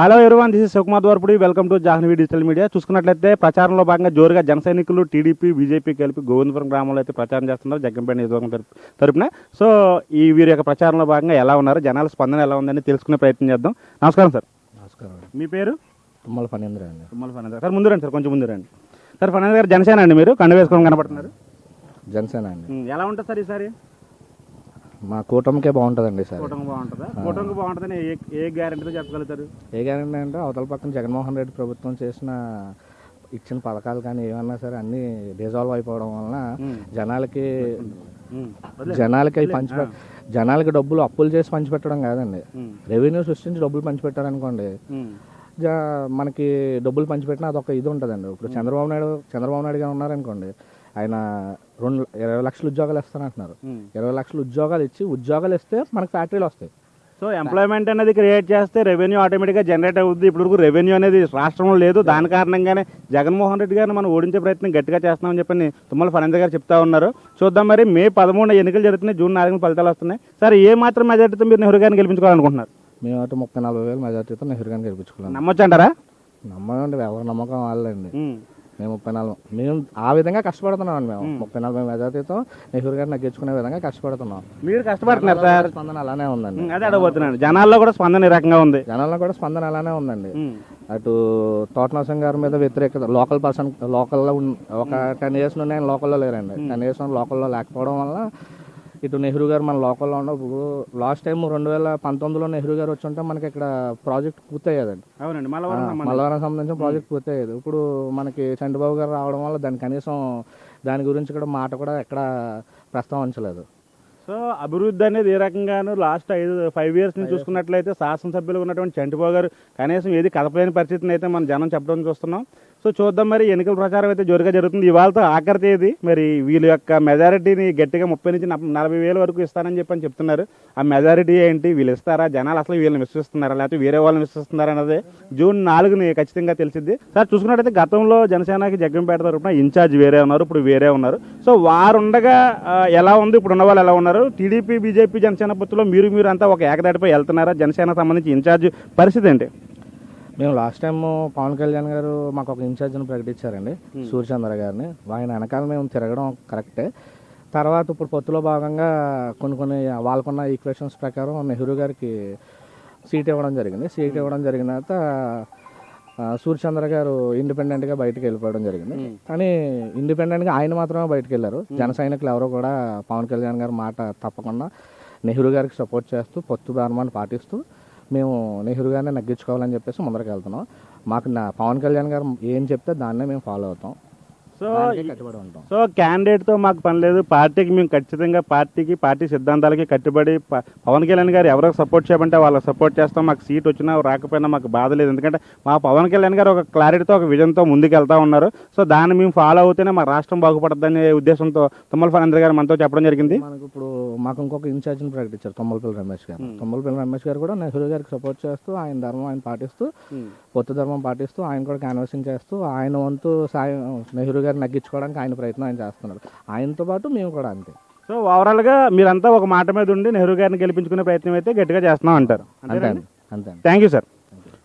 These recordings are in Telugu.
Hello everyone this is Shivakumar Dwarapudi welcome to Jahnavi digital media చూసుకున్నట్లయితే ప్రచారంలో భాగంగా జోరుగా జన సైనికులు టీడీపీ బీజేపీ కలిపి గోవిందపురం గ్రామంలో అయితే ప్రచారం చేస్తున్నారు జగ్గంపేట నియోజకవర్గం తరపు- తరపున. సో ఈ వీరి యొక్క ప్రచారంలో భాగంగా ఎలా ఉన్నారు జనాల స్పందన ఎలా ఉందని తెలుసుకునే ప్రయత్నం చేద్దాం. నమస్కారం సార్. నమస్కారం మీ పేరు? తుమ్మల ఫణీంద్ర అండి. తుమ్మల ఫణేంద్ర సార్ ముందు రండి సార్ కొంచెం ముందు రండి. సార్ ఫణేంద్ర గారు జనసేన అండి మీరు కండు వేసుకొని కనపడుతున్నారు. జనసేన అండి. ఎలా ఉంటుంది సార్ ఈసారి? మా కూటమికే బాగుంటుందండి సార్. కూటమి బాగుంటుందా? కూటమికి బాగుంటుందని ఏ ఏ గ్యారెంటీతో చెప్పగలుగుతారు? ఏ గ్యారంటీ అంటే అవతల పక్కన జగన్మోహన్ రెడ్డి ప్రభుత్వం చేసిన ఇచ్చిన పథకాలు కానీ ఏమన్నా సరే అన్నీ డిజాల్వ్ అయిపోవడం వలన. జనాలకి. జనాలకి పంచిపె జనాలకి డబ్బులు అప్పులు చేసి పంచిపెట్టడం కాదండి. రెవెన్యూ సృష్టించి డబ్బులు పంచిపెట్టారనుకోండి మనకి డబ్బులు పంచిపెట్టిన అదొక ఇది ఉంటుందండి. ఇప్పుడు చంద్రబాబు నాయుడు చంద్రబాబు నాయుడు గారు ఉన్నారనుకోండి ఆయన రెండు ఇరవై లక్షల ఉద్యోగాలు ఇస్తానంటున్నారు. ఇరవై లక్షల ఉద్యోగాలు ఇచ్చి ఉద్యోగాలు ఇస్తే మనకి ఫ్యాక్టరీలు వస్తాయి. సో ఎంప్లాయ్మెంట్ అనేది క్రియేట్ చేస్తే రెవెన్యూ ఆటోమేటిక్గా జనరేట్ అవుద్ది. ఇప్పుడు రెవెన్యూ అనేది రాష్ట్రంలో లేదు. దాని కారణంగానే జగన్మోహన్ రెడ్డి గారిని మనం ఓడించే ప్రయత్నం గట్టిగా చేస్తున్నామని చెప్పని తుమ్మల ఫణేంద్ర గారు చెప్తా ఉన్నారు. చూద్దాం మరి మే పదమూడు ఎన్నికలు జరుగుతున్నాయి. జూన్ నాలుగున ఫలితాలు వస్తున్నాయి. సార్ ఏ మాత్రం మెజార్టీతో మీరు నెహ్రూ గారిని గెలిపించుకోవాలనుకుంటున్నారు? మేము అటు ముప్పై నలభై వేలు మెజార్టీతో నెహ్రూ గారిని గెలిపించుకున్నాం. నమ్మొచ్చు అంటారా నమ్మకండి ఎవరి నమ్మకం వాళ్ళండి. మేము ముప్పై నలభై మేము ఆ విధంగా కష్టపడుతున్నాం అండి మేము. ముప్పై నలభై మెజార్టీతో నెహ్రూ గారిని నెగ్గించుకునే విధంగా కష్టపడుతున్నాం. మీరు కష్టపడుతున్నారు సార్. స్పందన అలానే ఉందండి. అదే అడగబోతున్నాను. జనాల్లో కూడా స్పందన ఈ రకంగా ఉంది. జనాల్లో కూడా స్పందన అలానే ఉందండి. అటు తోటనరసింహ గారి మీద వ్యతిరేకత లోకల్ పర్సన్ లోకల్లో ఒక టెన్ ఇయర్స్ నుండి ఆయన లోకల్లో లేరండి. టెన్ ఇయర్స్ లోకల్లో లేకపోవడం వల్ల ఇటు నెహ్రూ గారు మన లోకల్లో ఉన్న ఇప్పుడు లాస్ట్ టైం రెండు వేల పంతొమ్మిదిలో నెహ్రూ గారు వచ్చి ఉంటే మనకి ఇక్కడ ప్రాజెక్ట్ పూర్తయ్యేదండి. అవునండి మళ్ళీ మల్లవరం సంబంధించిన ప్రాజెక్ట్ పూర్తయ్యేది. ఇప్పుడు మనకి చంద్రబాబు గారు రావడం వల్ల దాని కనీసం దాని గురించి కూడా మాట కూడా ఎక్కడ ప్రస్తావించలేదు. సో అభివృద్ధి అనేది ఏ రకంగాను లాస్ట్ ఐదు ఫైవ్ ఇయర్స్ నుంచి చూసుకున్నట్లయితే శాసనసభ్యులు ఉన్నటువంటి చంటిబాబు గారు కనీసం ఏది కదపలేని పరిస్థితిని అయితే మనం జనం చెప్పడం చూస్తున్నాం. సో చూద్దాం మరి ఎన్నికల ప్రచారం అయితే జోరుగా జరుగుతుంది. ఇవాళతో ఆఖరి తేదీ. మరి వీళ్ళ యొక్క మెజారిటీని గట్టిగా ముప్పై నుంచి నలభై- వేల వరకు ఇస్తారని చెప్పని చెప్తున్నారు. ఆ మెజారిటీ ఏంటి? వీళ్ళు ఇస్తారా? జనాలు అసలు వీళ్ళని విశ్వసిస్తున్నారా? లేకపోతే వేరే వాళ్ళని విశ్వసిస్తున్నారా అన్నది జూన్ నాలుగుని ఖచ్చితంగా తెలిసింది సార్ చూసుకున్నట్టయితే గతంలో జనసేనకి జగ్గంపేట తరపున ఇన్ఛార్జ్ వేరే ఉన్నారు. ఇప్పుడు వేరే ఉన్నారు. సో వారు ఉండగా ఎలా ఉంది? ఇప్పుడు ఉన్న వాళ్ళు ఎలా ఉన్నారు? టీడీపీ బీజేపీ జనసేన పొత్తులో మీరు మీరు అంతా ఒక ఏకదాటిపై వెళ్తున్నారా? జనసేన సంబంధించి ఇన్ఛార్జ్ పరిస్థితి ఏంటి? మేము లాస్ట్ టైం పవన్ కళ్యాణ్ గారు మాకు ఒక ఇన్ఛార్జ్ని ప్రకటించారండి సూర్యచంద్ర గారిని. ఆయన వెనకాల మేము తిరగడం కరెక్టే తర్వాత ఇప్పుడు పొత్తులో భాగంగా కొన్ని కొన్ని వాళ్ళకున్న ఈక్వేషన్స్ ప్రకారం నెహ్రూ గారికి సీట్ ఇవ్వడం జరిగింది. సీట్ ఇవ్వడం జరిగిన తర్వాత సూర్యచంద్ర గారు ఇండిపెండెంట్గా బయటకు వెళ్ళిపోవడం జరిగింది. కానీ ఇండిపెండెంట్గా ఆయన మాత్రమే బయటకు వెళ్ళారు. జన సైనికులు ఎవరో కూడా పవన్ కళ్యాణ్ గారి మాట తప్పకుండా నెహ్రూ గారికి సపోర్ట్ చేస్తూ పొత్తు ధర్మాన్ని పాటిస్తూ మేము నెహ్రూ గారిని నగ్గించుకోవాలని చెప్పేసి ముందరికి వెళ్తున్నాం మాకు నా పవన్ కళ్యాణ్ గారు ఏం చెప్తే దాన్నే మేము ఫాలో అవుతాం. సో కట్టుబడి ఉంటాం. సో క్యాండిడేట్తో మాకు పని లేదు. పార్టీకి మేము ఖచ్చితంగా పార్టీకి పార్టీ సిద్ధాంతాలకి కట్టుబడి పవన్ కళ్యాణ్ గారు ఎవరికి సపోర్ట్ చేయమంటే వాళ్ళకి సపోర్ట్ చేస్తాం. మాకు సీట్ వచ్చినా రాకపోయినా మాకు బాధ లేదు. ఎందుకంటే మా పవన్ కళ్యాణ్ గారు ఒక క్లారిటీతో ఒక విజన్తో ముందుకు వెళ్తా ఉన్నారు. సో దాన్ని మేము ఫాలో అవుతేనే మా రాష్ట్రం బాగుపడద్దనే ఉద్దేశంతో తుమ్మల ఫణేంద్ర గారు మనతో చెప్పడం జరిగింది. మనకు ఇప్పుడు మాకు ఇంకొక ఇన్ఛార్జ్ని ప్రకటించారు తొమ్మలపల్లి రమేష్ గారు. తొమ్మలపల్లి రమేష్ గారు కూడా నెహ్రూ గారికి సపోర్ట్ చేస్తూ ఆయన ధర్మం ఆయన పాటిస్తూ పొత్తు ధర్మం పాటిస్తూ ఆయన కూడా క్యాన్వాసింగ్ చేస్తూ ఆయన వంతు సాయం నెహ్రూ గారిని నగ్గించుకోవడానికి ఆయన ప్రయత్నం ఆయన చేస్తున్నారు. ఆయనతో పాటు మేము కూడా అంతే. సో ఓవరాల్గా మీరంతా ఒక మాట మీద ఉండి నెహ్రూ గారిని గెలిపించుకునే ప్రయత్నం అయితే గట్టిగా చేస్తున్నాం అంటారు. అంతే అంతే థ్యాంక్ యూ సార్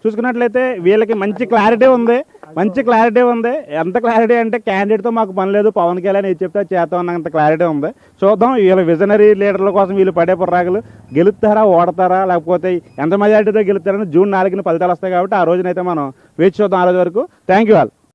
చూసుకున్నట్లయితే వీళ్ళకి మంచి క్లారిటీ ఉంది. మంచి క్లారిటీ ఉంది. ఎంత క్లారిటీ అంటే క్యాండిడేట్తో మాకు పని లేదు. పవన్ కళ్యాణ్ ఏది చెప్తే చేద్దాం అన్నంత క్లారిటీ ఉంది. చూద్దాం వీళ్ళ విజనరీ లీడర్ల కోసం వీళ్ళు పడే పుర్రాకులు గెలుస్తారా ఓడతారా లేకపోతే ఎంత మెజారిటీతో గెలుస్తారని జూన్ నాలుగున ఫలితాలు వస్తాయి కాబట్టి ఆ రోజునైతే మనం వేచి చూద్దాం ఆ రోజు వరకు. Thank you all